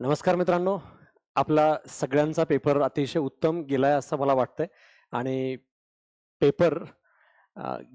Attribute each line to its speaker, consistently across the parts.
Speaker 1: नमस्कार मित्रांनो. आपला सगळ्यांचा पेपर अतिशय उत्तम गेलाय असं मला वाटतंय. आणि पेपर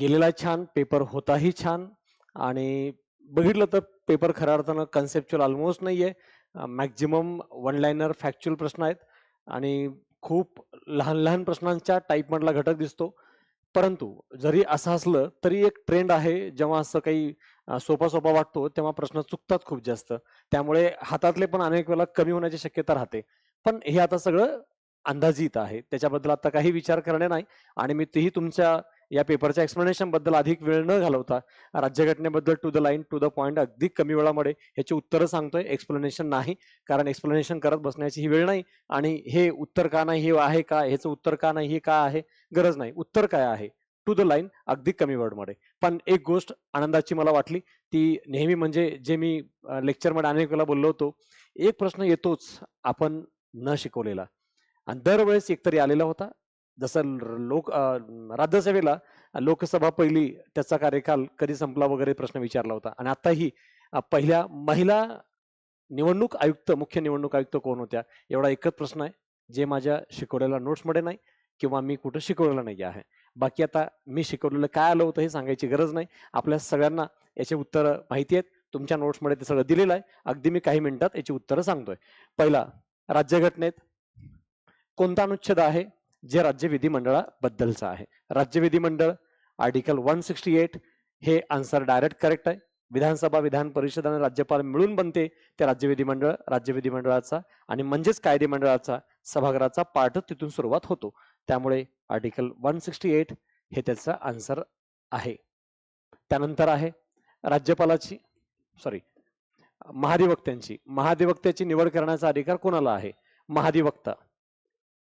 Speaker 1: गेलेला छान, पेपर होताही छान. आणि बघितलं तर पेपर खऱ्या अर्थानं कन्सेप्च्युअल ऑलमोस्ट नाही आहे मॅक्झिमम वन लाइनर फॅक्च्युअल प्रश्न आहेत. आणि खूप लहान-लहान प्रश्नांच्या टाईपमधला घटक दिसतो. परंतु जरी असं असलं तरी एक ट्रेंड आहे. जेव्हा असं काही सोपा-सोपा वाटतो तेव्हा प्रश्न चुकतात खूप जास्त. त्यामुळे हातातले पण अनेक वेळेला कमी होण्याची शक्यता राहते. पण हे आता सगळं अंदाजित आहे. त्याच्याबद्दल आता काही विचार करणे नाही आणि मी तेही तुमच्या या पेपरच्या एक्सप्लेनेशनबद्दल अधिक वेळ न घालवता राज्यघटनेबद्दल to the line, to the point अगदी कमी वेळामध्ये ह्याची उत्तरं सांगतोय. एक्सप्लेनेशन नाही. कारण एक्सप्लेनेशन करत बसण्याची ही वेळ नाही आणि हे उत्तर का नाही, हे आहे का, ह्याचं उत्तर का नाही, हे का आहे, गरज नाही. उत्तर काय आहे? टू द लाईन अगदी कमी वर्डमध्ये. पण एक गोष्ट आनंदाची मला वाटली, ती नेहमी म्हणजे जे मी लेक्चरमध्ये अनेक वेळेला बोललो होतो, एक प्रश्न येतोच आपण न शिकवलेला आणि दरवेळेस एकतरी आलेला होता. जसं लोक राज्यसभेला लोकसभा पहिली त्याचा कार्यकाल कधी संपला वगैरे प्रश्न विचारला होता आणि आताही पहिल्या महिला निवडणूक आयुक्त, मुख्य निवडणूक आयुक्त कोण होत्या? एवढा एकच प्रश्न आहे, जे माझ्या शिकवलेल्या नोट्समध्ये नाही किंवा मी कुठं शिकवलेलं नाही आहे. बाकी आता मी शिकवलेलं काय आलं होतं हे सांगायची गरज नाही. आपल्या सगळ्यांना याचे उत्तरं माहिती आहेत. तुमच्या नोट्समध्ये ते सगळं दिलेलं आहे. अगदी मी काही मिनिटात याची उत्तरं सांगतोय. पहिला, राज्यघटनेत कोणता अनुच्छेद आहे, जे राज्य विधिमंडळाबद्दलचा आहे? राज्य विधिमंडळ आर्टिकल 168 हे आन्सर डायरेक्ट करेक्ट आहे. विधानसभा, विधान परिषद आणि राज्यपाल मिळून बनते ते राज्य विधिमंडळ. राज्य विधिमंडळाचा आणि म्हणजेच कायदेमंडळाचा सभागृहाचा पाठ तिथून सुरुवात होतो. त्यामुळे आर्टिकल 168 हे त्याचा आन्सर आहे. त्यानंतर आहे राज्यपालाची सॉरी महाधिवक्त्यांची. महाधिवक्त्याची निवड करण्याचा अधिकार कोणाला आहे? महाधिवक्ता.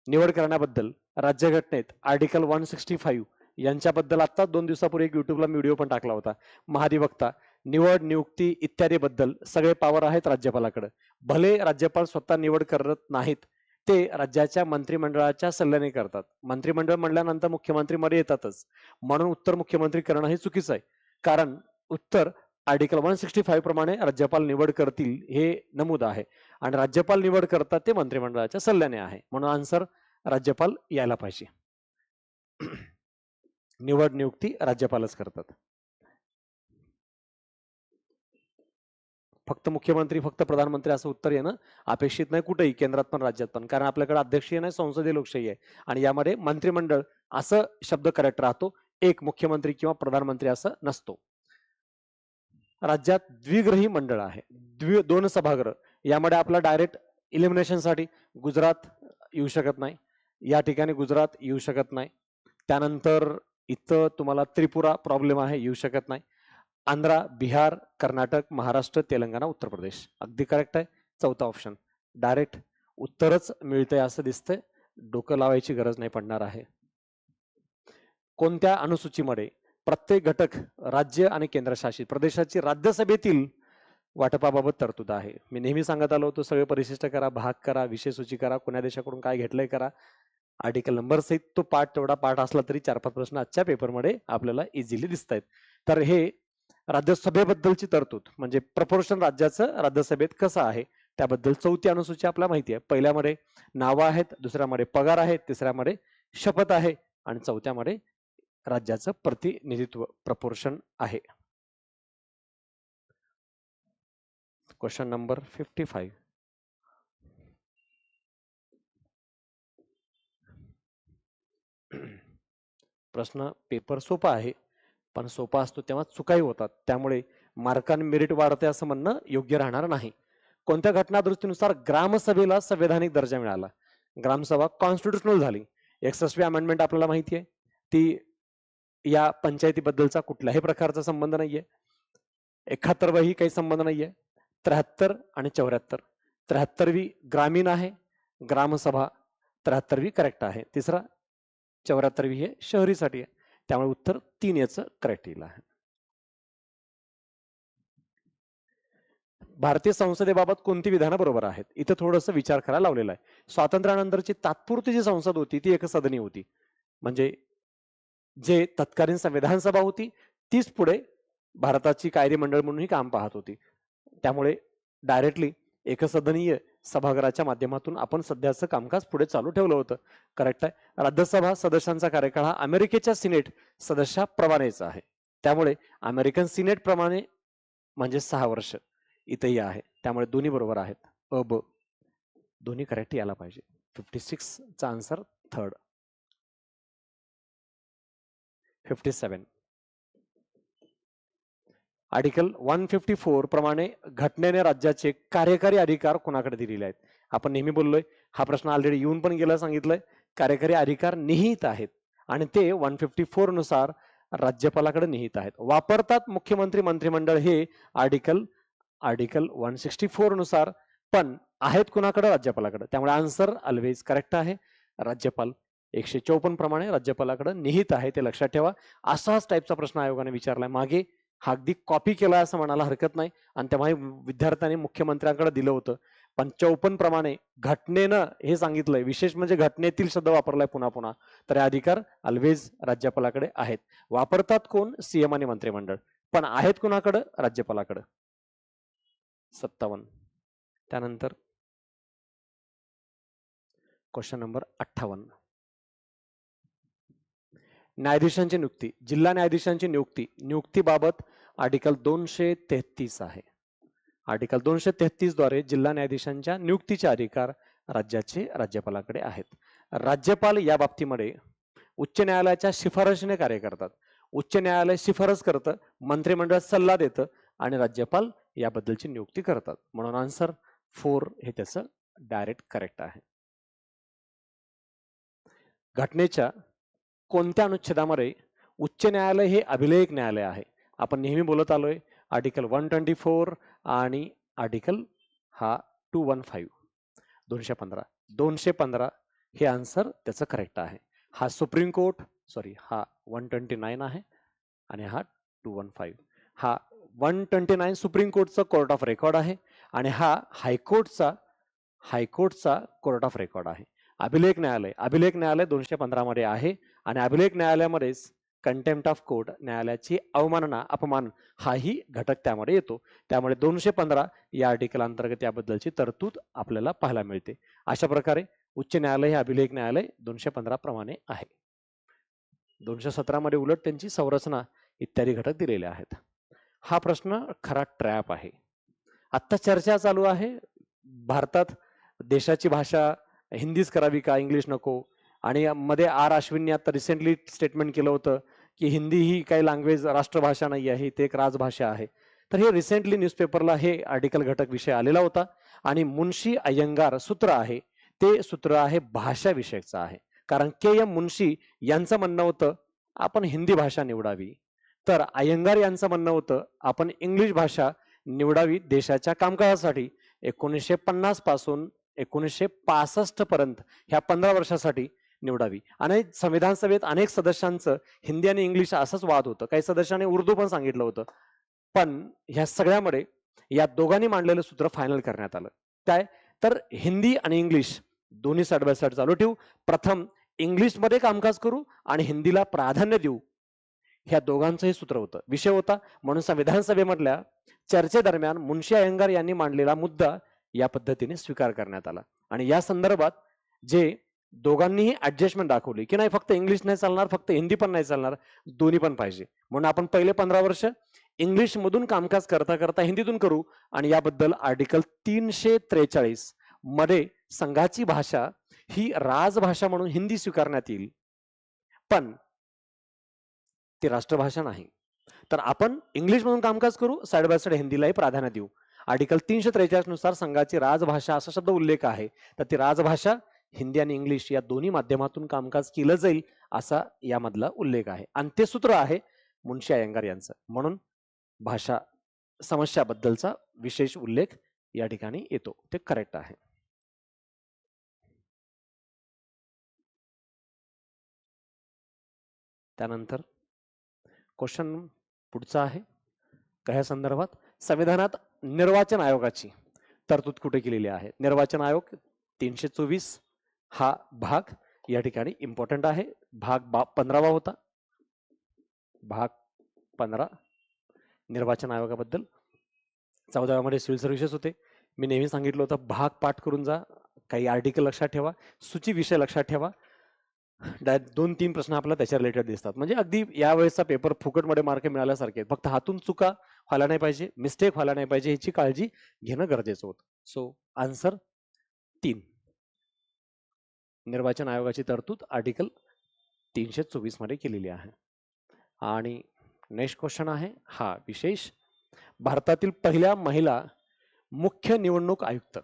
Speaker 1: निवड करण्याबद्दल राज्यघटनेत आर्टिकल 165 यांच्याबद्दल आत्ताच दोन दिवसापूर्वी एक युट्यूबला व्हिडिओ पण टाकला होता. महाधिवक्ता, निवड, नियुक्ती इत्यादीबद्दल सगळे पॉवर आहेत राज्यपालाकडे. भले राज्यपाल स्वतः निवड करत नाहीत, ते राज्याच्या मंत्रिमंडळाच्या सल्ल्याने करतात. मंत्रिमंडळ म्हणल्यानंतर मुख्यमंत्री मध्ये येतातच. म्हणून उत्तर मुख्यमंत्री करणं हे चुकीचं आहे. कारण उत्तर आर्टिकल 165 प्रमाणे राज्यपाल निवड करतील हे नमूद आहे आणि राज्यपाल निवड करतात ते मंत्रिमंडळाच्या सल्ल्याने आहे. म्हणून आन्सर राज्यपाल यायला पाहिजे. निवड, नियुक्ती राज्यपालच करतात. फक्त मुख्यमंत्री, फक्त प्रधानमंत्री असं उत्तर येणं अपेक्षित नाही कुठेही केंद्रात पण राज्यात पण. कारण आपल्याकडे अध्यक्षीय नाही, संसदीय लोकशाही आहे आणि यामध्ये मंत्रिमंडळ असं शब्द करेक्ट राहतो. एक मुख्यमंत्री किंवा प्रधानमंत्री असं नसतो. राज्यात द्विग्रही मंडळ आहे. द्वि दोन सभागृह. यामध्ये आपला डायरेक्ट इलिमिनेशनसाठी गुजरात येऊ शकत नाही. या ठिकाणी गुजरात येऊ शकत नाही. त्यानंतर इथं तुम्हाला त्रिपुरा प्रॉब्लेम आहे, येऊ शकत नाही. आंध्रा, बिहार, कर्नाटक, महाराष्ट्र, तेलंगणा, उत्तर प्रदेश. अगदी करेक्ट आहे. चौथा ऑप्शन. डायरेक्ट उत्तरच मिळतंय असं दिसतंय. डोकं लावायची गरज नाही पडणार आहे. कोणत्या अनुसूचीमध्ये प्रत्येक घटक राज्य आणि केंद्रशासित प्रदेशाची राज्यसभेतील वाटपाबाबत तरतूद आहे? मी नेहमी सांगत आलो होतो सगळे परिशिष्ट करा, भाग करा, विषय सूची करा, कोण्या देशाकडून काय घेतलंय करा. आर्टिकल नंबर सहित तो पाठ तेवढा पाठ असला तरी 4-5 प्रश्न आजच्या पेपरमध्ये आपल्याला इझिली दिसतायत. तर हे राज्यसभेबद्दलची तरतूद म्हणजे प्रपोर्शन राज्याचं राज्यसभेत कसं आहे? त्याबद्दल चौथी अनुसूची आपल्याला माहिती आहे. पहिल्यामध्ये नावं आहेत, दुसऱ्यामध्ये पगार आहे, तिसऱ्यामध्ये शपथ आहे आणि चौथ्यामध्ये राज्याचं प्रतिनिधित्व प्रपोर्शन आहे. Question number 55. प्रश्न पेपर सोपा आहे. पण सोपा असतो तेव्हा चुकाही होतात. त्यामुळे मार्कान मेरिट वाढते असं म्हणणं योग्य राहणार नाही. कोणत्या घटना दृष्टीनुसार ग्रामसभेला संवैधानिक दर्जा मिळाला? ग्रामसभा कॉन्स्टिट्यूशनल झाली. 61वी अमेंडमेंट आपल्याला माहिती आहे. ती या पंचायतीबद्दलचा कुठल्याही प्रकारचा संबंध नाहीये. 71 वही काही संबंध नाहीये. 73 आणि 74. 73वी ग्रामीण आहे. ग्रामसभा 73वी करेक्ट आहे. तिसरा 74वी हे शहरीसाठी आहे. त्यामुळे उत्तर तीन याचं क्रायटेरिया आहे. भारतीय संसदेबाबत कोणती विधानं बरोबर आहेत? इथं थोडंसं विचार करायला लावलेला आहे. स्वातंत्र्यानंतरची तात्पुरती जी संसद होती ती एकसदनी होती. म्हणजे जे तत्कालीन संविधान सभा होती तीच पुढे भारताची कायदेमंडळ म्हणूनही काम पाहत होती. त्यामुळे डायरेक्टली एकसदनीय सभागृहाच्या माध्यमातून आपण सध्याचं कामकाज पुढे चालू ठेवलं होतं. करेक्ट आहे. राज्यसभा सदस्यांचा कार्यकाळ हा अमेरिकेच्या सिनेट सदस्याप्रमाणेच आहे. त्यामुळे अमेरिकन सिनेट प्रमाणे म्हणजे सहा वर्ष इथेही आहे. त्यामुळे दोन्ही बरोबर आहेत. अ ब. दोन्ही करेक्ट यायला पाहिजे. Fifty सिक्सचा answer third fifty seven article one fifty four प्रमाणे घटनेने राज्याचे कार्यकारी अधिकार कोणाकडे दिलेले आहेत? आपण नेहमी बोललोय हा प्रश्न ऑलरेडी येऊन पण गेला सांगितलंय. कार्यकारी अधिकार निहित आहेत आणि ते वन फिफ्टी फोरनुसार राज्यपालाकडे निहित आहेत. वापरतात मुख्यमंत्री मंत्रिमंडळ हे आर्टिकल आर्टिकल वन सिक्स्टी फोरनुसार पण आहेत कुणाकडे? राज्यपालाकडे. त्यामुळे आन्सर ऑलवेज करेक्ट आहे. राज्यपाल एकशे चौपन्न प्रमाणे राज्यपालाकडे निहित आहे ते लक्षात ठेवा. असाच टाईपचा प्रश्न आयोगाने विचारलाय. मागे हा अगदी कॉपी केला असं म्हणायला हरकत नाही. आणि तेव्हाही विद्यार्थ्यांनी मुख्यमंत्र्यांकडे दिलं होतं. पण चौपन्न प्रमाणे घटनेनं हे सांगितलंय. विशेष म्हणजे घटनेतील शब्द वापरलाय पुन्हा पुन्हा. तर हे अधिकार अल्वेज राज्यपालाकडे आहेत. वापरतात कोण? सीएम आणि मंत्रिमंडळ. पण आहेत कुणाकडं? राज्यपालाकडं. सत्तावन्न. त्यानंतर क्वेश्चन नंबर अठ्ठावन्न. न्यायाधीशांची नियुक्ती जिल्हा न्यायाधीशांची नियुक्ती नियुक्तीबाबत आर्टिकल दोनशे तेहतीस आहे. आर्टिकल दोनशे तेहतीसद्वारे जिल्हा न्यायाधीशांच्या नियुक्तीचे अधिकार राज्याचे राज्यपालाकडे आहेत. राज्यपाल या बाबतीमध्ये उच्च न्यायालयाच्या शिफारशीने कार्य करतात. उच्च न्यायालय शिफारस करतं मंत्रिमंडळ सल्ला देतं आणि राज्यपाल याबद्दलची नियुक्ती करतात. म्हणून आन्सर फोर हे त्याचं डायरेक्ट करेक्ट आहे. घटनेच्या कोणत्या अनुच्छेदामध्ये उच्च न्यायालय हे अभिलेख न्यायालय आहे? आपण नेहमी बोलत आलोय आर्टिकल वन ट्वेंटी फोर आणि आर्टिकल हा टू वन फाईव्ह दोनशे पंधरा. दोनशे पंधरा हे आन्सर त्याचं करेक्ट आहे. हा सुप्रीम कोर्ट सॉरी हा वन ट्वेंटी नाईन आहे आणि हा टू वन फाईव्ह हा वन ट्वेंटी नाईन सुप्रीम कोर्टचा कोर्ट ऑफ रेकॉर्ड आहे आणि हा हायकोर्टचा हायकोर्टचा कोर्ट ऑफ रेकॉर्ड आहे. अभिलेख न्यायालय अभिलेख न्यायालय दोनशे पंधरामध्ये आहे. आणि अभिलेख न्यायालयामध्येच कंटेम्प्ट ऑफ कोर्ट न्यायालयाची अवमानना अपमान हाही घटक त्यामध्ये येतो. त्यामुळे दोनशे पंधरा या आर्टिकल अंतर्गत याबद्दलची तरतूद आपल्याला पाहायला मिळते. अशा प्रकारे उच्च न्यायालय हे अभिलेख न्यायालय दोनशे पंधरा प्रमाणे आहे. दोनशे सतरामध्ये उलट त्यांची संरचना इत्यादी घटक दिलेले आहेत. हा प्रश्न खरा ट्रॅप आहे. आत्ता चर्चा चालू आहे. भारतात देशाची भाषा हिंदीच करावी का? इंग्लिश नको? आणि मध्ये आर अश्विनने आता रिसेंटली स्टेटमेंट केलं होतं की हिंदी ही काही लँग्वेज राष्ट्रभाषा नाही आहे ते एक राजभाषा आहे. तर हे रिसेंटली न्यूजपेपरला हे आर्टिकल घटक विषय आलेला होता आणि मुन्शी अय्यंगार सूत्र आहे ते सूत्र आहे भाषा विषयकचं आहे. कारण के एम मुन्शी यांचं म्हणणं होतं आपण हिंदी भाषा निवडावी. तर अय्यंगार यांचं म्हणणं होतं आपण इंग्लिश भाषा निवडावी देशाच्या कामकाजासाठी. एकोणीसशे पन्नासपासून एकोणीसशे पासष्ट पर्यंत ह्या पंधरा वर्षासाठी निवडावी. आणि संविधान सभेत अनेक सदस्यांचं हिंदी आणि इंग्लिश असंच वाद होतं. काही सदस्यांनी उर्दू पण सांगितलं होतं. पण ह्या सगळ्यामुळे या दोघांनी मांडलेलं सूत्र फायनल करण्यात आलं. काय? तर हिंदी आणि इंग्लिश दोन्ही साइड बाय साइड चालू ठेवू. प्रथम इंग्लिशमध्ये कामकाज करू आणि हिंदीला प्राधान्य देऊ. ह्या दोघांचं हे सूत्र होतं. विषय होता. म्हणून संविधान सभेमधल्या चर्चेदरम्यान मुन्शी अयंगार यांनी मांडलेला मुद्दा या पद्धतीने स्वीकार करण्यात आला. आणि या संदर्भात जे दोघांनीही ऍडजस्टमेंट दाखवली. की नाही फक्त इंग्लिश नाही चालणार फक्त हिंदी पण नाही चालणार दोन्ही पण पाहिजे. म्हणून आपण पहिले पंधरा वर्ष इंग्लिशमधून कामकाज करता करता हिंदीतून करू आणि याबद्दल आर्टिकल तीनशे त्रेचाळीसमध्ये संघाची भाषा ही राजभाषा म्हणून हिंदी स्वीकारण्यात येईल. पण ती राष्ट्रभाषा नाही. तर आपण इंग्लिश म्हणून कामकाज करू साईड बाय साईड हिंदीलाही प्राधान्य देऊ. आर्टिकल तीनशे त्रेचाळीसनुसार संघाची राजभाषा असा शब्द उल्लेख आहे. तर ती राजभाषा हिंदी आणि इंग्लिश या दोन्ही माध्यमातून कामकाज केलं जाईल असा यामधला उल्लेख आहे. आणि ते सूत्र आहे मुन्शी अयंगार यांचं. म्हणून भाषा समस्याबद्दलचा विशेष उल्लेख या ठिकाणी येतो. ते करेक्ट आहे. त्यानंतर क्वेश्चन पुढचा आहे. कशा संदर्भात? संविधानात निर्वाचन आयोगाची तरतूद कुठे केलेली आहे? निर्वाचन आयोग तीनशे चोवीस हा भाग या ठिकाणी इम्पॉर्टंट आहे. भाग बा पंधरावा होता. भाग पंधरा निर्वाचन आयोगाबद्दल. चौदाव्यामध्ये सिव्हिल सर्व्हिसेस होते. मी नेहमी सांगितलं होतं भाग पाठ करून जा. काही आर्टिकल लक्षात ठेवा. सूची विषय लक्षात ठेवा. डाय दोन तीन प्रश्न आपल्याला त्याच्या रिलेटेड दिसतात. म्हणजे अगदी यावेळेसचा पेपर फुकटमध्ये मार्क मिळाल्यासारखे फक्त हातून चुका व्हायला नाही पाहिजे मिस्टेक व्हायला नाही पाहिजे ह्याची काळजी घेणं गरजेचं होतं. सो आन्सर तीन. निर्वाचन आयोगाची तरतूद आर्टिकल तीनशे चोवीसमध्ये केलेली आहे. आणि नेक्स्ट क्वेश्चन आहे हा विशेष. भारतातील पहिल्या महिला मुख्य निवडणूक आयुक्त.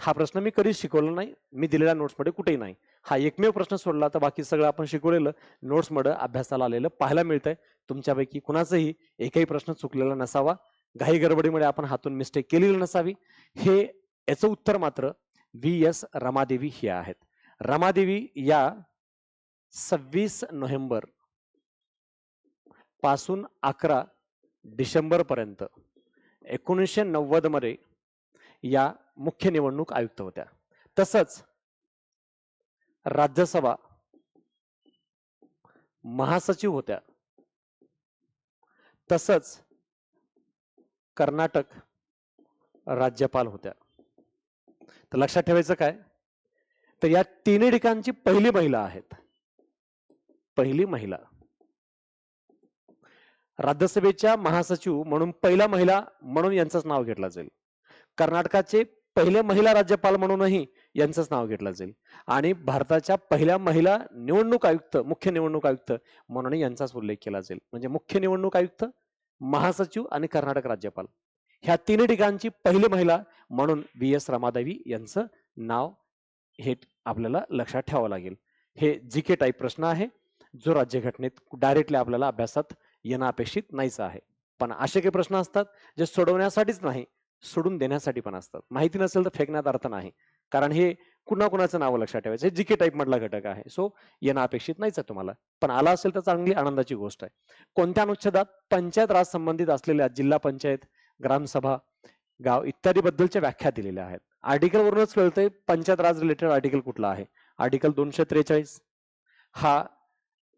Speaker 1: हा प्रश्न मी कधीच शिकवला नाही मी दिलेल्या नोट्समध्ये कुठेही नाही. हा एकमेव प्रश्न सोडला तर बाकी सगळं आपण शिकवलेलं नोट्समध्ये अभ्यासाला आलेलं पाहायला मिळतंय. तुमच्यापैकी कुणाचंही एकही प्रश्न चुकलेला नसावा घाई गडबडीमध्ये आपण हातून मिस्टेक केलेली नसावी. हे याचं उत्तर मात्र व्ही एस रमादेवी ही आहेत. रमादेवी या सव्वीस नोव्हेंबरपासून अकरा डिसेंबर पर्यंत एकोणीसशे नव्वदमध्ये या मुख्य निवडणूक आयुक्त होत्या. तसंच राज्यसभा महासचिव होत्या. तसंच कर्नाटक राज्यपाल होत्या. तर लक्षात ठेवायचं काय? तर या तिन्ही ठिकाणची पहिली महिला आहेत. पहिली महिला. राज्यसभेच्या महासचिव म्हणून पहिला महिला म्हणून यांचंच नाव घेतलं जाईल. कर्नाटकाचे पहिले महिला राज्यपाल म्हणूनही यांचंच नाव घेतलं जाईल. आणि भारताच्या पहिल्या महिला निवडणूक आयुक्त मुख्य निवडणूक आयुक्त म्हणून यांचाच उल्लेख केला जाईल. म्हणजे मुख्य निवडणूक आयुक्त महासचिव आणि कर्नाटक राज्यपाल. ह्या तिन्ही ठिकाणची पहिली महिला म्हणून व्ही एस रमादेवी यांचं नाव हे आपल्याला लक्षात ठेवावं लागेल. हे जी के टाईप प्रश्न आहे. जो राज्यघटनेत डायरेक्टली आपल्याला अभ्यासात येणं अपेक्षित नाहीच आहे. पण असे काही प्रश्न असतात जे सोडवण्यासाठीच नाही सोडून देण्यासाठी पण असतात. माहिती नसेल तर फेकण्यात अर्थ नाही. कारण हे कुणा कुणाचं नाव लक्षात ठेवायचं? हे जी के टाईप मधला घटक आहे. सो येणं अपेक्षित नाहीच आहे तुम्हाला. पण आला असेल तर चांगली आनंदाची गोष्ट आहे. कोणत्या अनुच्छेदात पंचायत राज संबंधित असलेल्या जिल्हा पंचायत ग्रामसभा गाव इत्यादी बद्दलच्या व्याख्या दिलेल्या आहेत. आर्टिकल वरूनच कळतंय पंचायत राज रिलेटेड आर्टिकल कुठला आहे? आर्टिकल दोनशे त्रेचाळीस. हा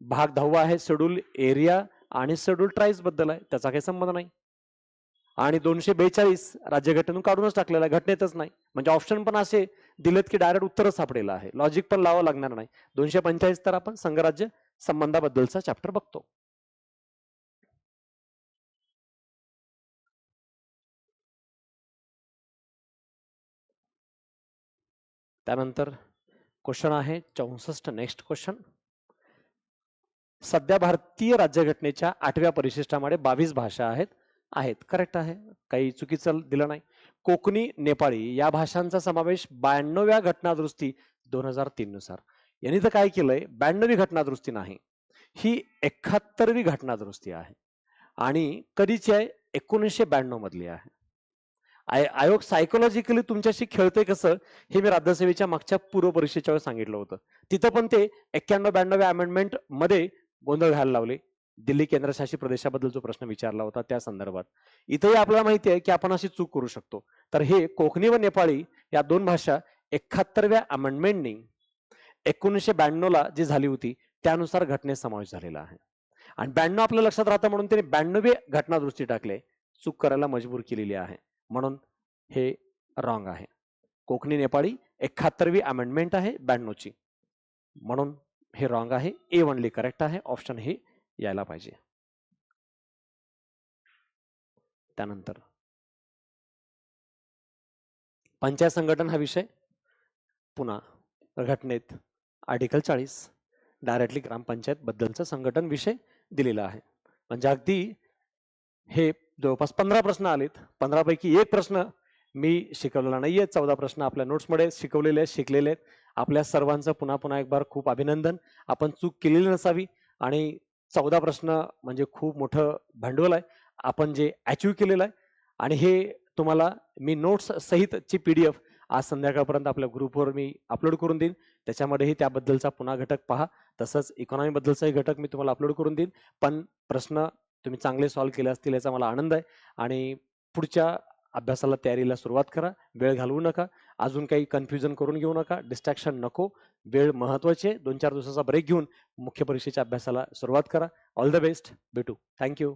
Speaker 1: भाग दहावा आहे शेड्यूल एरिया आणि शेड्यूल ट्राईब्सबद्दल आहे त्याचा काही संबंध नाही. आणि दोनशे बेचाळीस राज्यघटनेतून काढूनच टाकलेला आहे घटनेतच नाही. म्हणजे ऑप्शन पण असे दिलेत की डायरेक्ट उत्तरच सापडेला आहे. लॉजिक पण लावावं लागणार नाही. दोनशे पंचेचाळीस तर आपण संघराज्य संबंधाबद्दलचा चॅप्टर बघतो. त्यानंतर क्वेश्चन आहे चौसष्ट नेक्स्ट क्वेश्चन सध्या भारतीय राज्यघटनेच्या आठव्या परिशिष्टामध्ये बावीस भाषा आहेत आहेत. करेक्ट आहे. काही चुकीचं दिलं नाही. कोकणी नेपाळी या भाषांचा समावेश ब्याण्णव्या घटनादुरुस्ती दोन हजार तीन नुसार. यांनी तर काय केलंय? ब्याण्णवी घटनादुरुस्ती नाही. ही एकाहत्तरवी घटनादुरुस्ती आहे. आणि कधीची आहे? एकोणीसशे ब्याण्णव मधली आहे. आय- आयोग सायकोलॉजिकली तुमच्याशी खेळतोय कसं? हे मी राज्यसेवेच्या मागच्या पूर्व परीक्षेच्या वेळेस सांगितलं होतं. तिथं पण ते एक्क्याण्णव ब्याण्णव्या अमेंडमेंटमध्ये गोंधळ घालायला लावले. दिल्ली केंद्रशासित प्रदेशाबद्दल जो प्रश्न विचारला होता त्या संदर्भात. इथेही आपल्याला माहिती आहे की आपण अशी चूक करू शकतो. तर हे कोकणी व नेपाळी या दोन भाषा एकाहत्तरव्या अमेंडमेंटनी एकोणीसशे ब्याण्णव ला जी झाली होती त्यानुसार घटनेत समावेश झालेला आहे. आणि ब्याण्णव आपल्या लक्षात राहतं म्हणून त्याने ब्याण्णवे घटना दृष्टी टाकले. चूक करायला मजबूर केलेली आहे. म्हणून हे रॉंग आहे. कोकणी नेपाळी एकाहत्तरवी अमेंडमेंट आहे ब्याण्णवची. म्हणून हे रॉंग आहे. ए वनली करेक्ट आहे. ऑप्शन हे यायला पाहिजे. त्यानंतर. पंचायत संघटन हा विषय. पुन्हा घटनेत आर्टिकल चाळीस. डायरेक्टली ग्रामपंचायत बद्दलचं संघटन विषय दिलेला आहे. म्हणजे अगदी हे जवळपास पंधरा प्रश्न आलेत. पंधरापैकी एक प्रश्न मी शिकवलेला नाही आहे चौदा प्रश्न आपल्या नोट्समध्ये शिकवलेले आहेत शिकलेले आहेत. आपल्या सर्वांचं पुन्हा पुन्हा एक बार खूप अभिनंदन. आपण चूक केलेली नसावी आणि चौदा प्रश्न म्हणजे खूप मोठं भांडवल आहे. आपण जे अचीव केलेलं आहे आणि हे तुम्हाला मी नोट्स सहितची पी डी एफ आज संध्याकाळपर्यंत आपल्या ग्रुपवर मी अपलोड करून देईन. त्याच्यामध्येही त्याबद्दलचा पुन्हा घटक पहा. तसंच इकॉनॉमीबद्दलचाही घटक मी तुम्हाला अपलोड करून देईन. पण प्रश्न तुम्ही चांगले सॉल्व्ह केले असतील याचा मला आनंद आहे. आणि पुढच्या अभ्यासाला तयारीला सुरुवात करा. वेळ घालवू नका. अजून काही कन्फ्युजन करून घेऊ नका. डिस्ट्रॅक्शन नको. वेळ महत्त्वाचे दोन चार दिवसाचा ब्रेक घेऊन मुख्य परीक्षेच्या अभ्यासाला सुरुवात करा. ऑल द बेस्ट भेटू. Thank you